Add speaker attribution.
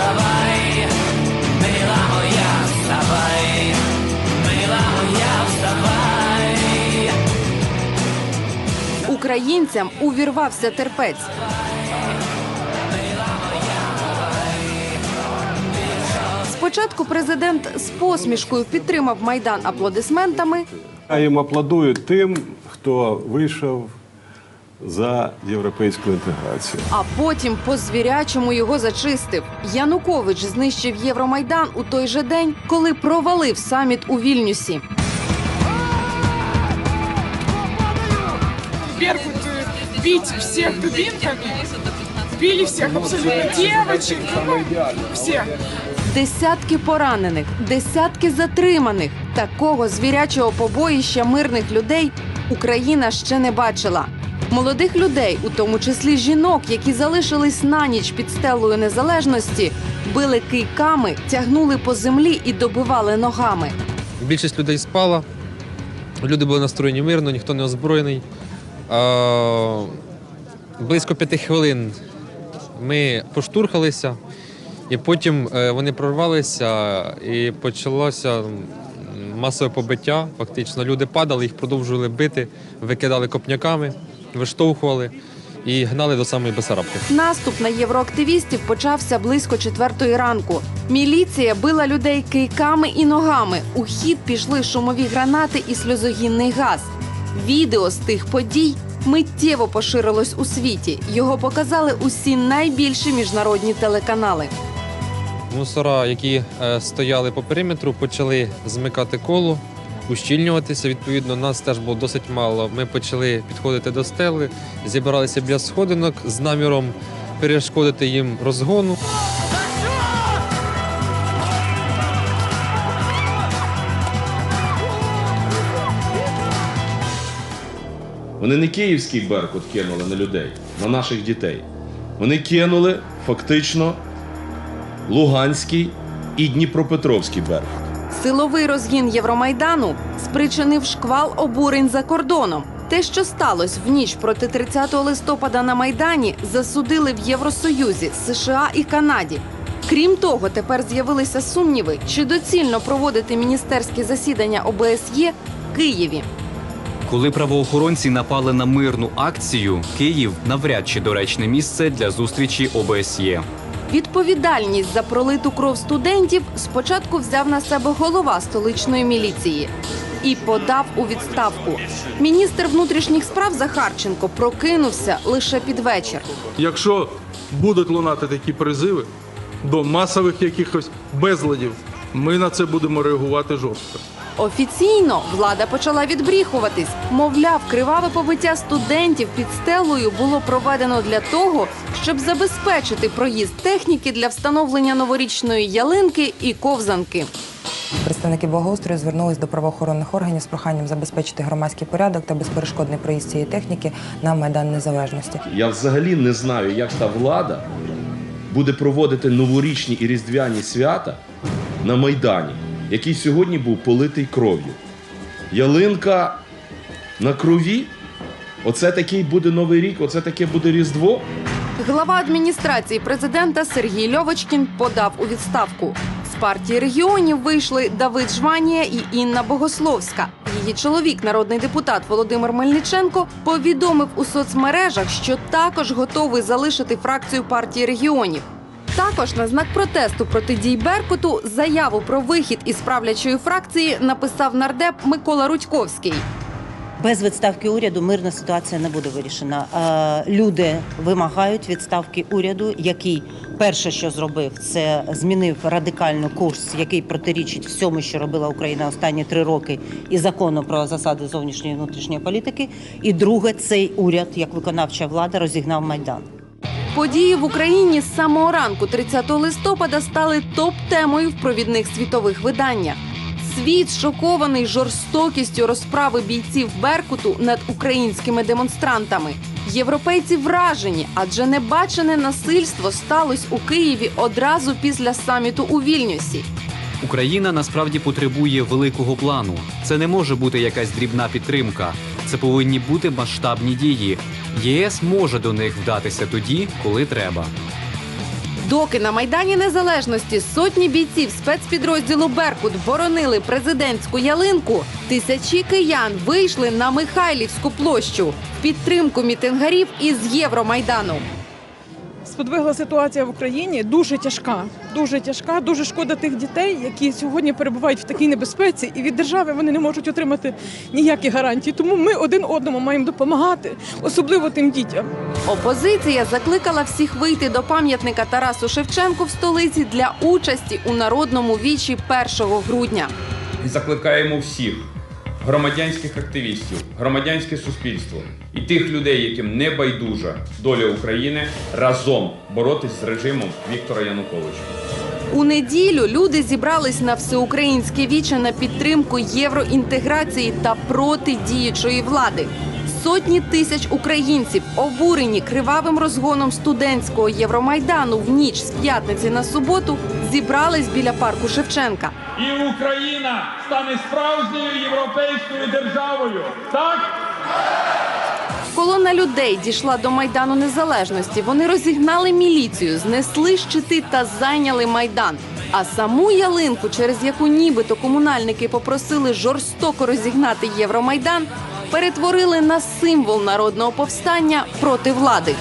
Speaker 1: вставай, мила моя, вставай, мила моя, вставай.
Speaker 2: Українцям увірвався терпець. Спочатку президент з посмішкою підтримав майдан аплодисментами.
Speaker 3: Я їм аплодую тим, хто вийшов за європейську інтеграцію.
Speaker 2: А потім по звірячому його зачистив. Янукович знищив Євромайдан у той же день, коли провалив саміт у Вільнюсі.
Speaker 4: Беркут э, бить всех дубинками. Били всех абсолютно девочек, ну, всех.
Speaker 2: Десятки поранених, десятки затриманих. Такого звірячого побоїща мирних людей Україна ще не бачила. Молодих людей, у тому числі жінок, які залишились на ніч під стелою незалежності, били кийками, тягнули по землі і добивали ногами.
Speaker 5: Більшість людей спала, люди були настроєні мирно, ніхто не озброєний. Близько п'яти хвилин ми поштурхалися, і потім е, вони прорвалися і почалося масове побиття. Фактично, люди падали, їх продовжували бити, викидали копняками, виштовхували і гнали до самої Бесарабки.
Speaker 2: Наступ на євроактивістів почався близько четвертої ранку. Міліція била людей кийками і ногами. У хід пішли шумові гранати і сльозогінний газ. Відео з тих подій миттєво поширилось у світі. Його показали усі найбільші міжнародні телеканали.
Speaker 5: Мусора, які е, стояли по периметру, почали змикати коло, ущільнюватися. Відповідно, нас теж було досить мало. Ми почали підходити до стели, зібралися біля сходинок з наміром перешкодити їм розгону.
Speaker 6: Вони не київський беркут кинули на людей, на наших дітей. Вони кинули фактично Луганський і Дніпропетровський беркут.
Speaker 2: Силовий розгін Євромайдану спричинив шквал обурень за кордоном. Те, що сталося в ніч проти 30 листопада на Майдані, засудили в Євросоюзі, США і Канаді. Крім того, тепер з'явилися сумніви, чи доцільно проводити міністерські засідання ОБСЄ в Києві.
Speaker 7: Коли правоохоронці напали на мирну акцію, Київ навряд чи доречне місце для зустрічі ОБСЄ.
Speaker 2: Відповідальність за пролиту кров студентів спочатку взяв на себе голова столичної міліції і подав у відставку. Міністр внутрішніх справ Захарченко прокинувся лише під вечір.
Speaker 8: Якщо будуть лунати такі призиви до масових якихось безладів, ми на це будемо реагувати жорстко.
Speaker 2: Офіційно влада почала відбріхуватись. Мовляв, криваве побиття студентів під стелою було проведено для того, щоб забезпечити проїзд техніки для встановлення новорічної ялинки і ковзанки.
Speaker 9: Представники благоустрою звернулись до правоохоронних органів з проханням забезпечити громадський порядок та безперешкодний проїзд цієї техніки на майдан незалежності.
Speaker 6: Я взагалі не знаю, як та влада буде проводити новорічні і різдвяні свята на Майдані, який сьогодні був политий кров'ю. Ялинка на крові. Оце такий буде новий рік, оце таке буде Різдво.
Speaker 2: Глава адміністрації президента Сергій Льовочкін подав у відставку. З партії регіонів вийшли Давид Жванія і Інна Богословська. Її чоловік, народний депутат Володимир Мельниченко, повідомив у соцмережах, що також готовий залишити фракцію партії регіонів. Також на знак протесту проти дій Беркуту заяву про вихід із правлячої фракції написав нардеп Микола Рудьковський.
Speaker 10: Без відставки уряду мирна ситуація не буде вирішена. Е, Люди вимагають відставки уряду, який перше, що зробив, це змінив радикально курс, який протирічить всьому, що робила Україна останні три роки, і закону про засади зовнішньої і внутрішньої політики. І друге, цей уряд, як виконавча влада, розігнав майдан.
Speaker 2: Події в Україні з самого ранку 30 листопада стали топ-темою в провідних світових виданнях. Світ шокований жорстокістю розправи бійців Беркуту над українськими демонстрантами. Європейці вражені, адже небачене насильство сталося у Києві одразу після саміту у Вільнюсі.
Speaker 7: Україна насправді потребує великого плану. Це не може бути якась дрібна підтримка. Це повинні бути масштабні дії. ЄС може до них вдатися тоді, коли треба.
Speaker 2: Доки на Майдані Незалежності сотні бійців спецпідрозділу Беркут боронили президентську ялинку, тисячі киян вийшли на Михайлівську площу в підтримку мітингарів із Євромайдану.
Speaker 4: Сподвигла ситуація в Україні дуже тяжка. Дуже тяжка, дуже шкода тих дітей, які сьогодні перебувають в такій небезпеці, і від держави вони не можуть отримати ніякі гарантії. Тому ми один одному маємо допомагати, особливо тим дітям.
Speaker 2: Опозиція закликала всіх вийти до пам'ятника Тарасу Шевченку в столиці для участі у народному вічі 1 грудня.
Speaker 11: закликаємо всіх громадянських активістів, громадянське суспільство і тих людей, яким не байдужа доля України, разом боротись з режимом Віктора Януковича.
Speaker 2: У неділю люди зібрались на всеукраїнське віче на підтримку євроінтеграції та проти діючої влади. Сотні тисяч українців, обурені кривавим розгоном студентського Євромайдану в ніч з п'ятниці на суботу, зібрались біля парку Шевченка.
Speaker 12: І Україна стане справжньою європейською державою. Так?
Speaker 2: Колона людей дійшла до майдану незалежності. Вони розігнали міліцію, знесли щити та зайняли майдан. А саму ялинку, через яку нібито комунальники попросили жорстоко розігнати Євромайдан, перетворили на символ народного повстання проти влади.